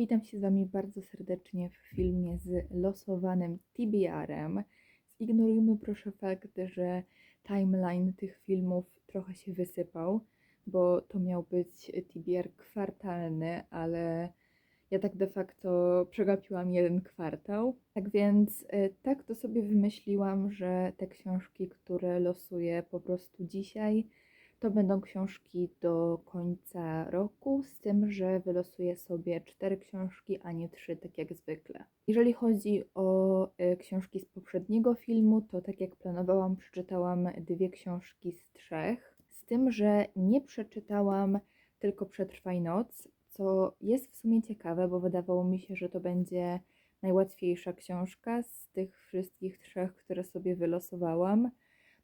Witam się z Wami bardzo serdecznie w filmie z losowanym TBR-em. Zignorujmy proszę fakt, że timeline tych filmów trochę się wysypał, bo to miał być TBR kwartalny, ale ja tak de facto przegapiłam jeden kwartał. Tak więc e, tak to sobie wymyśliłam, że te książki, które losuję po prostu dzisiaj, to będą książki do końca roku, z tym, że wylosuję sobie cztery książki, a nie trzy, tak jak zwykle. Jeżeli chodzi o e, książki z poprzedniego filmu, to tak jak planowałam, przeczytałam dwie książki z trzech, z tym, że nie przeczytałam tylko Przetrwaj noc, co jest w sumie ciekawe, bo wydawało mi się, że to będzie najłatwiejsza książka z tych wszystkich trzech, które sobie wylosowałam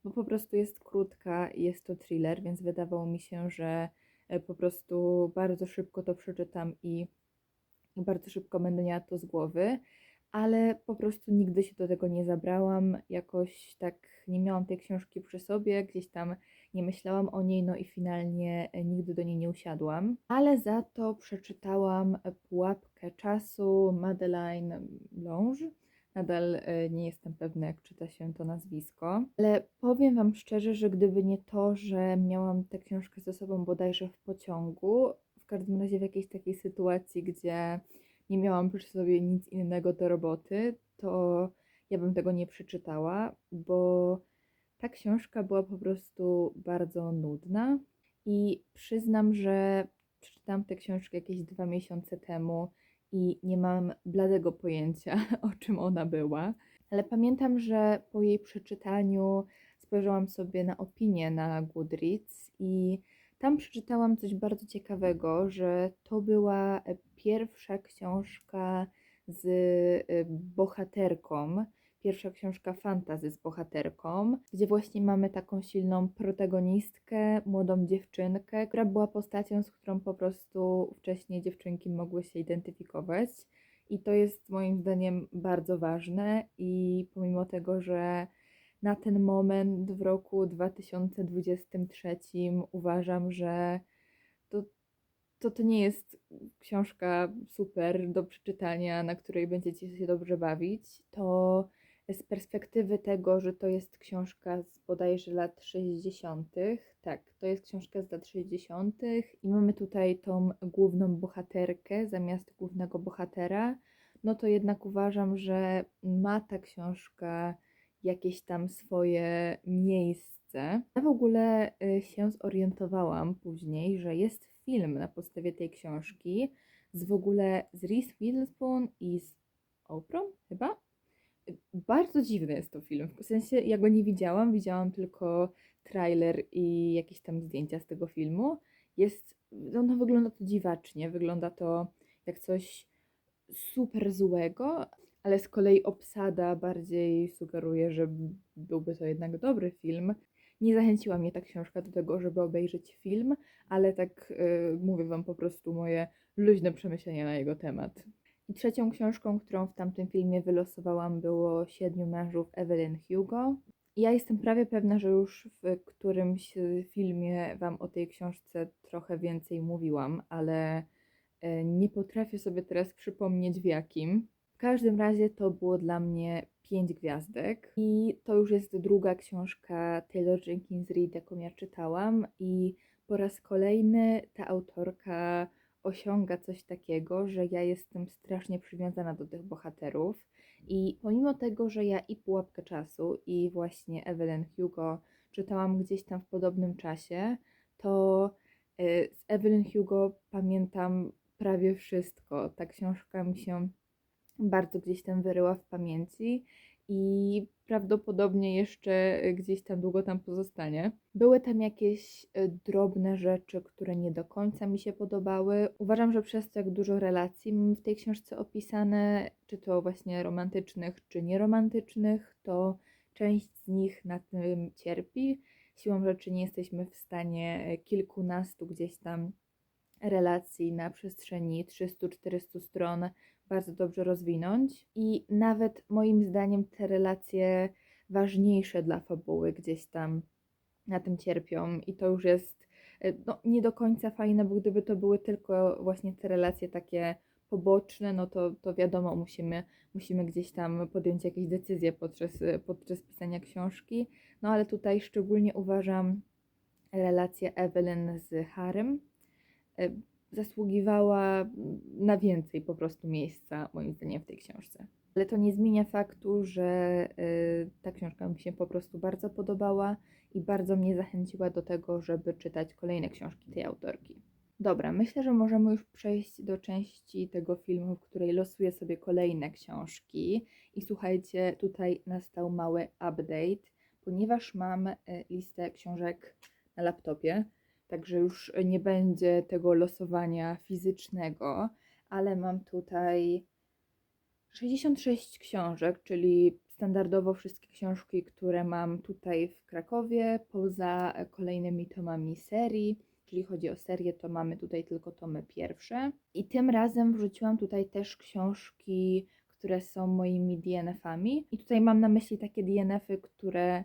bo po prostu jest krótka i jest to thriller, więc wydawało mi się, że e, po prostu bardzo szybko to przeczytam i bardzo szybko będę miała to z głowy, ale po prostu nigdy się do tego nie zabrałam, jakoś tak nie miałam tej książki przy sobie, gdzieś tam nie myślałam o niej, no i finalnie e, nigdy do niej nie usiadłam, ale za to przeczytałam Pułapkę czasu Madeleine Longe Nadal e, nie jestem pewna, jak czyta się to nazwisko, ale powiem Wam szczerze, że gdyby nie to, że miałam tę książkę ze sobą bodajże w pociągu, w każdym razie w jakiejś takiej sytuacji, gdzie nie miałam przy sobie nic innego do roboty, to ja bym tego nie przeczytała, bo ta książka była po prostu bardzo nudna i przyznam, że przeczytałam tę książkę jakieś dwa miesiące temu i nie mam bladego pojęcia, o czym ona była. Ale pamiętam, że po jej przeczytaniu spojrzałam sobie na opinię na Goodreads i tam przeczytałam coś bardzo ciekawego, że to była pierwsza książka z y, bohaterką, pierwsza książka fantazy z bohaterką, gdzie właśnie mamy taką silną protagonistkę, młodą dziewczynkę, która była postacią, z którą po prostu wcześniej dziewczynki mogły się identyfikować. I to jest moim zdaniem bardzo ważne i pomimo tego, że na ten moment w roku 2023 uważam, że to, to, to nie jest książka super do przeczytania, na której będziecie się dobrze bawić, to z perspektywy tego, że to jest książka z bodajże lat 60., tak, to jest książka z lat 60. i mamy tutaj tą główną bohaterkę zamiast głównego bohatera, no to jednak uważam, że ma ta książka jakieś tam swoje miejsce. Ja w ogóle y, się zorientowałam później, że jest film na podstawie tej książki z w ogóle z Reese Witherspoon i z Oprah chyba? Bardzo dziwny jest to film. W sensie ja go nie widziałam, widziałam tylko trailer i jakieś tam zdjęcia z tego filmu. Jest, no wygląda to dziwacznie, wygląda to jak coś super złego, ale z kolei obsada bardziej sugeruje, że byłby to jednak dobry film. Nie zachęciła mnie ta książka do tego, żeby obejrzeć film, ale tak yy, mówię Wam po prostu moje luźne przemyślenia na jego temat. I trzecią książką, którą w tamtym filmie wylosowałam, było Siedmiu mężów Evelyn Hugo. Ja jestem prawie pewna, że już w którymś filmie Wam o tej książce trochę więcej mówiłam, ale e, nie potrafię sobie teraz przypomnieć w jakim. W każdym razie to było dla mnie pięć gwiazdek i to już jest druga książka Taylor Jenkins Reid, jaką ja czytałam i po raz kolejny ta autorka osiąga coś takiego, że ja jestem strasznie przywiązana do tych bohaterów. I pomimo tego, że ja i Pułapkę Czasu, i właśnie Evelyn Hugo czytałam gdzieś tam w podobnym czasie, to y, z Evelyn Hugo pamiętam prawie wszystko. Ta książka mi się bardzo gdzieś tam wyryła w pamięci i prawdopodobnie jeszcze gdzieś tam długo tam pozostanie. Były tam jakieś e, drobne rzeczy, które nie do końca mi się podobały. Uważam, że przez to, jak dużo relacji mam w tej książce opisane, czy to właśnie romantycznych, czy nieromantycznych, to część z nich na tym cierpi. Siłą rzeczy nie jesteśmy w stanie e, kilkunastu gdzieś tam relacji na przestrzeni 300-400 stron bardzo dobrze rozwinąć i nawet moim zdaniem te relacje ważniejsze dla fabuły gdzieś tam na tym cierpią i to już jest e, no, nie do końca fajne, bo gdyby to były tylko właśnie te relacje takie poboczne, no to, to wiadomo, musimy, musimy gdzieś tam podjąć jakieś decyzje podczas, podczas pisania książki. No ale tutaj szczególnie uważam relację Evelyn z Harem. E, Zasługiwała na więcej po prostu miejsca, moim zdaniem, w tej książce. Ale to nie zmienia faktu, że y, ta książka mi się po prostu bardzo podobała i bardzo mnie zachęciła do tego, żeby czytać kolejne książki tej autorki. Dobra, myślę, że możemy już przejść do części tego filmu, w której losuję sobie kolejne książki. I słuchajcie, tutaj nastał mały update, ponieważ mam y, listę książek na laptopie, także już nie będzie tego losowania fizycznego, ale mam tutaj 66 książek, czyli standardowo wszystkie książki, które mam tutaj w Krakowie, poza kolejnymi tomami serii. Jeżeli chodzi o serię, to mamy tutaj tylko tomy pierwsze. I tym razem wrzuciłam tutaj też książki, które są moimi DNF-ami. I tutaj mam na myśli takie DNF-y, które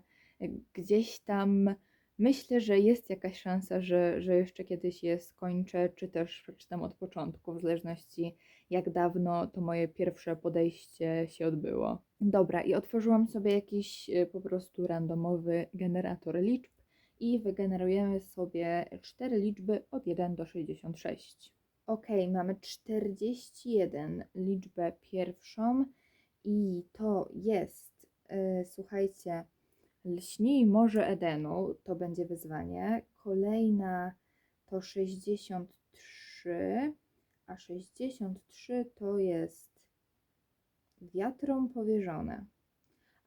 gdzieś tam myślę, że jest jakaś szansa, że, że jeszcze kiedyś je skończę, czy też przeczytam od początku, w zależności jak dawno to moje pierwsze podejście się odbyło. Dobra, i otworzyłam sobie jakiś y, po prostu randomowy generator liczb i wygenerujemy sobie cztery liczby od 1 do 66. Ok, mamy 41 liczbę pierwszą i to jest, y, słuchajcie, Lśnij Morze Edenu, to będzie wyzwanie. Kolejna to 63, a 63 to jest wiatrom powierzone.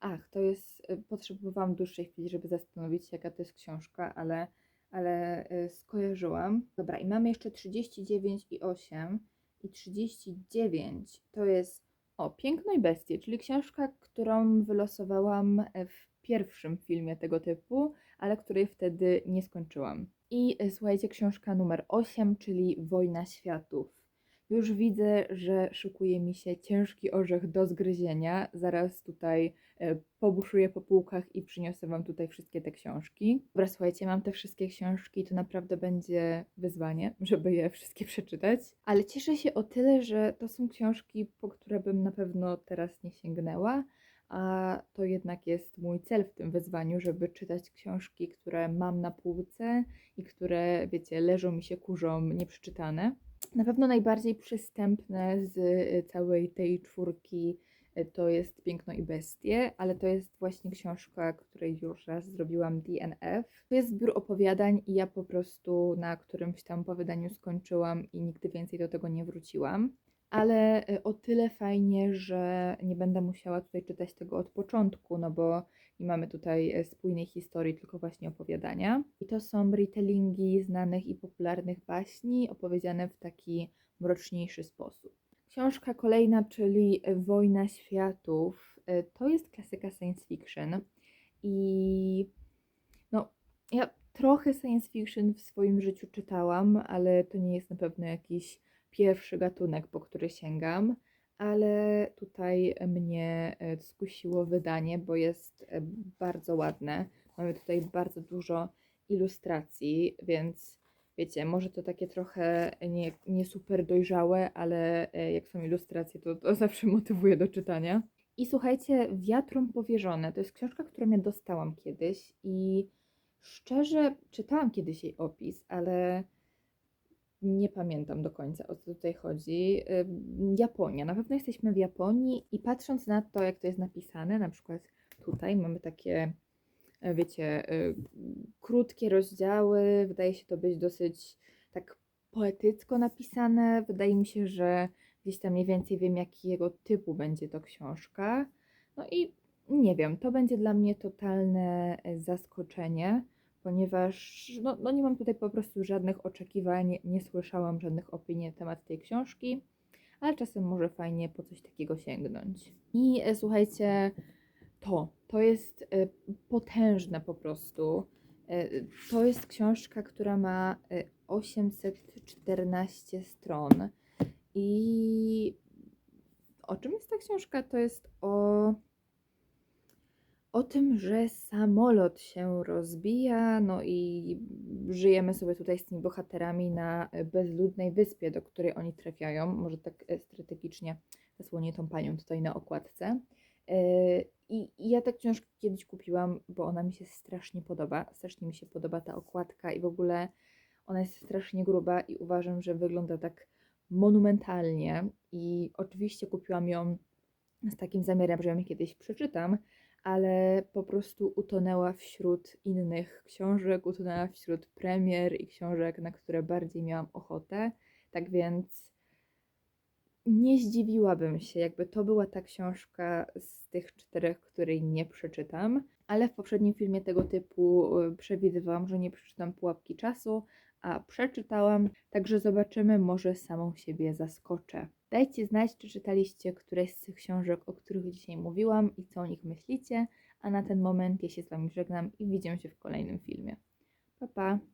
Ach, to jest, y, potrzebowałam dłuższej chwili, żeby zastanowić się, jaka to jest książka, ale, ale y, skojarzyłam. Dobra, i mamy jeszcze 39 i 8 i 39 to jest, o, Piękno i Bestie, czyli książka, którą wylosowałam e, w pierwszym filmie tego typu, ale której wtedy nie skończyłam. I y, słuchajcie, książka numer 8, czyli Wojna Światów. Już widzę, że szykuje mi się ciężki orzech do zgryzienia. Zaraz tutaj e, pobuszuję po półkach i przyniosę Wam tutaj wszystkie te książki. Dobra, słuchajcie, mam te wszystkie książki, to naprawdę będzie wyzwanie, żeby je wszystkie przeczytać. Ale cieszę się o tyle, że to są książki, po które bym na pewno teraz nie sięgnęła a to jednak jest mój cel w tym wyzwaniu, żeby czytać książki, które mam na półce i które, wiecie, leżą mi się kurzą nieprzeczytane. Na pewno najbardziej przystępne z y, całej tej czwórki y, to jest Piękno i Bestie, ale to jest właśnie książka, której już raz zrobiłam DNF. To jest zbiór opowiadań i ja po prostu na którymś tam opowiadaniu skończyłam i nigdy więcej do tego nie wróciłam ale y, o tyle fajnie, że nie będę musiała tutaj czytać tego od początku, no bo nie mamy tutaj y, spójnej historii, tylko właśnie opowiadania. I to są retellingi znanych i popularnych baśni, opowiedziane w taki mroczniejszy sposób. Książka kolejna, czyli Wojna Światów, y, to jest klasyka science fiction i no, ja trochę science fiction w swoim życiu czytałam, ale to nie jest na pewno jakiś pierwszy gatunek, po który sięgam, ale tutaj mnie e, skusiło wydanie, bo jest e, bardzo ładne. Mamy tutaj bardzo dużo ilustracji, więc wiecie, może to takie trochę nie, nie super dojrzałe, ale e, jak są ilustracje, to, to zawsze motywuje do czytania. I słuchajcie, Wiatrom powierzone to jest książka, którą ja dostałam kiedyś i szczerze czytałam kiedyś jej opis, ale nie pamiętam do końca o co tutaj chodzi. Japonia. Na pewno jesteśmy w Japonii i patrząc na to, jak to jest napisane, na przykład tutaj mamy takie, e, wiecie, e, krótkie rozdziały. Wydaje się to być dosyć tak poetycko napisane. Wydaje mi się, że gdzieś tam mniej więcej wiem, jakiego typu będzie to książka. No i nie wiem, to będzie dla mnie totalne e, zaskoczenie ponieważ no, no nie mam tutaj po prostu żadnych oczekiwań, nie słyszałam żadnych opinii na temat tej książki, ale czasem może fajnie po coś takiego sięgnąć. I e, słuchajcie, to, to jest e, potężne po prostu. E, to jest książka, która ma 814 stron. I o czym jest ta książka? To jest o o tym, że samolot się rozbija, no i żyjemy sobie tutaj z tymi bohaterami na bezludnej wyspie, do której oni trafiają. Może tak e, strategicznie zasłonię tą panią tutaj na okładce. E, I, ja tę książkę kiedyś kupiłam, bo ona mi się strasznie podoba. Strasznie mi się podoba ta okładka i w ogóle ona jest strasznie gruba i uważam, że wygląda tak monumentalnie. I oczywiście kupiłam ją z takim zamiarem, że ją kiedyś przeczytam, ale po prostu utonęła wśród innych książek, utonęła wśród premier i książek, na które bardziej miałam ochotę. Tak więc nie zdziwiłabym się, jakby to była ta książka z tych czterech, której nie przeczytam. Ale w poprzednim filmie tego typu y, przewidywałam, że nie przeczytam pułapki czasu, a przeczytałam, także zobaczymy, może samą siebie zaskoczę. Dajcie znać, czy czytaliście któreś z tych książek, o których dzisiaj mówiłam i co o nich myślicie, a na ten moment ja się z Wami żegnam i widzimy się w kolejnym filmie. Pa, pa!